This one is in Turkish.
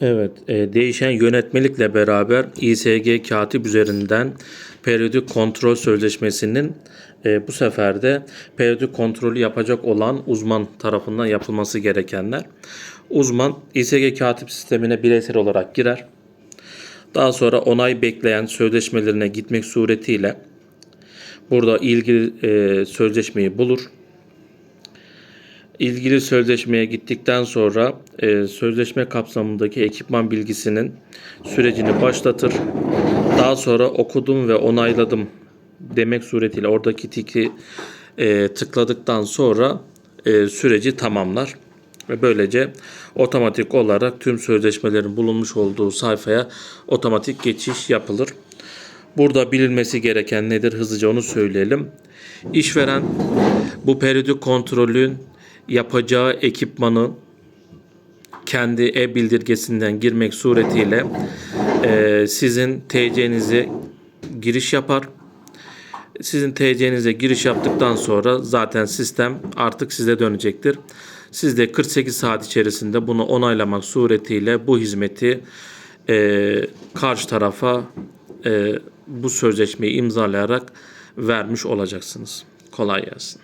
Evet, e, değişen yönetmelikle beraber İSG katip üzerinden periyodik kontrol sözleşmesinin e, bu sefer de periyodik kontrolü yapacak olan uzman tarafından yapılması gerekenler. Uzman İSG katip sistemine bireysel olarak girer. Daha sonra onay bekleyen sözleşmelerine gitmek suretiyle burada ilgili e, sözleşmeyi bulur. İlgili sözleşmeye gittikten sonra e, sözleşme kapsamındaki ekipman bilgisinin sürecini başlatır. Daha sonra okudum ve onayladım demek suretiyle oradaki tiki e, tıkladıktan sonra e, süreci tamamlar. Ve böylece otomatik olarak tüm sözleşmelerin bulunmuş olduğu sayfaya otomatik geçiş yapılır. Burada bilinmesi gereken nedir? Hızlıca onu söyleyelim. İşveren bu periyodik kontrolün yapacağı ekipmanı kendi e-bildirgesinden girmek suretiyle e, sizin TC'nize giriş yapar. Sizin TC'nize giriş yaptıktan sonra zaten sistem artık size dönecektir. Siz de 48 saat içerisinde bunu onaylamak suretiyle bu hizmeti e, karşı tarafa e, bu sözleşmeyi imzalayarak vermiş olacaksınız. Kolay gelsin.